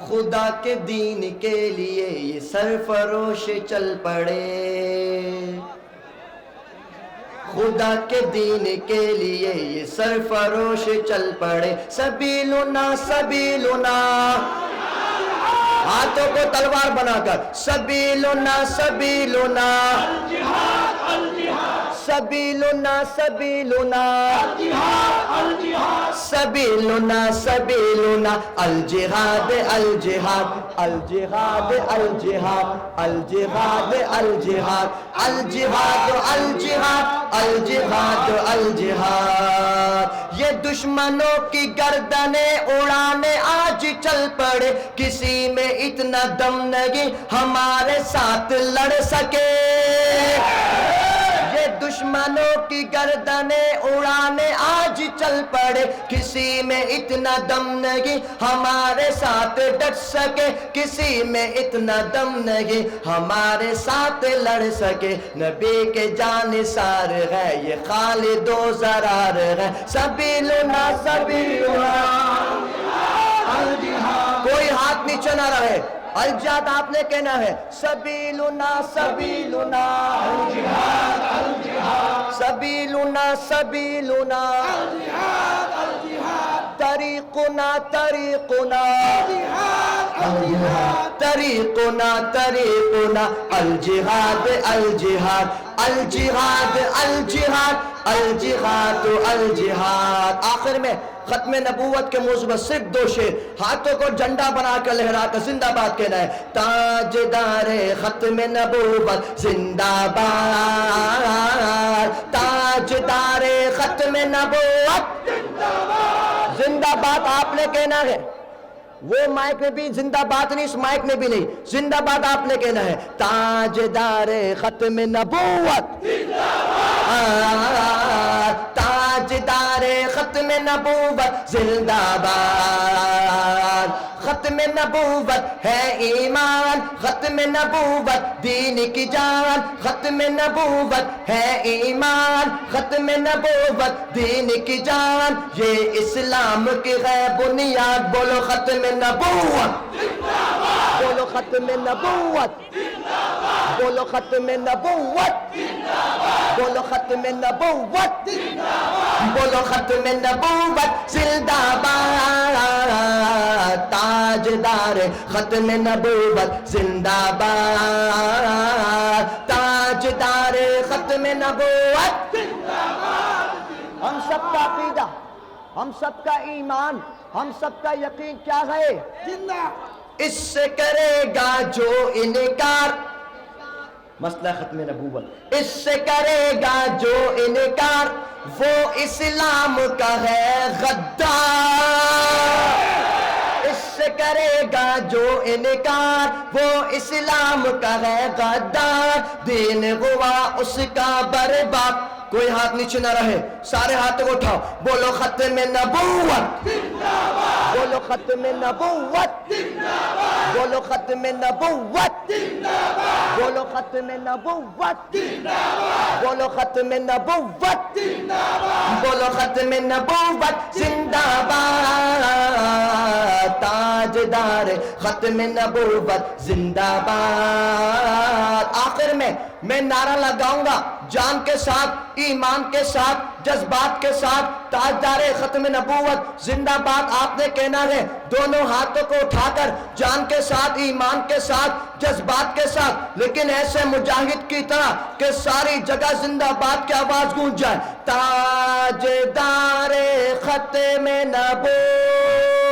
خدا کے دین کے لیے یہ سرفروش چل پڑے۔ خدا کے دین کے لیے یہ سرفروش چل پڑے۔ سبیلنا سبیلنا۔ ہاتھوں کو تلوار بنا کر۔ سبیلنا سبیلنا۔ سبیلنا سبیلنا۔ سبیلنا سبیلنا، الجہاد الجہاد الجہاد الجہاد الجہاد الجہاد الجہاد الجہاد الجہاد الجہاد۔ یہ دشمنوں کی گردنیں اڑانے آج چل پڑے، کسی میں اتنا دم نہیں ہمارے ساتھ لڑ سکے۔ دشمنوں کی گردنیں اڑانے آج چل پڑے۔ کسی میں اتنا دم نہیں ہمارے ساتھ ڈٹ سکے۔ کسی میں اتنا دم نہیں ہمارے ساتھ لڑ سکے۔ نبی کے جان سار ہے، یہ خالد و زرار ہے۔ سبھی لنا سبھی کوئی ہاتھ نیچے نہ رہے۔ الجاد آپ نے کہنا ہے، سبیلنا سبیلنا۔ سبيلنا سبيلنا الجهاد الجهاد طريقنا طريقنا الجهاد طریقنا طریقنا، الجہاد الجہاد الجہاد الجہاد الجہاد الجہاد۔ آخر میں ختم نبوت کے موضوع میں صرف دو شیر ہاتھوں کو جھنڈا بنا کر لہرا کر زندہ باد کہنا ہے تاجدار ختم نبوت، زندہ باد۔ تاجدار ختم نبوت زندہ باد آپ نے کہنا ہے۔ وہ مائک میں بھی زندہ بات نہیں، اس مائک میں بھی نہیں۔ زندہ بات آپ نے کہنا ہے، تاجدار ختم نبوت۔ تاجدار ختم نبوت، زندہ باد۔ ختم نبوت ہے ایمان ختم نبوت دین کی جان ختم نبوت ہے ایمان ختم نبوت دین کی جان۔ یہ اسلام کی ہے بنیاد، بولو ختم نبوت۔ بولو ختم نبوت۔ بولو ختم نبوت۔ بولو ختم نبوت۔ بولو ختم نبوت۔ زندہ باد تاجدار ختم نبوت زندہ باد۔ تاجدار ختم نبوت ہم سب کا عقیدہ ہم سب کا ایمان ہم سب کا یقین کیا ہے؟ اس سے کرے گا جو انکار۔ مسئلہ ختم نبوت۔ اس سے کرے گا جو انکار۔ وہ اسلام کا ہے غدار۔ کرے گا جو انکار، وہ اسلام کا ہے غدار۔ دین ہوا اس کا برباد۔ کوئی ہاتھ نیچے نہ رہے، سارے ہاتھوں کو اٹھاؤ۔ بولو ختم نبوت۔ بولو ختم نبوت۔ بولو ختم نبوت۔ بولو ختم نبوت۔ بولو ختم نبوت۔ بولو ختم نبوت۔ زندہ باد۔ ختم نبوت زندہ باد آخر میں میں نعرہ لگاؤں گا جان کے ساتھ، ایمان کے ساتھ، جذبات کے ساتھ۔ تاجدار ختم نبوت، زندہ باد، آپ نے کہنا ہے، دونوں ہاتھوں کو اٹھا کر جان کے ساتھ، ایمان کے ساتھ، جذبات کے ساتھ۔ لیکن ایسے مجاہد کی طرح کہ ساری جگہ زندہ باد کی آواز گونج جائے۔ تاجدار ختم نبوت۔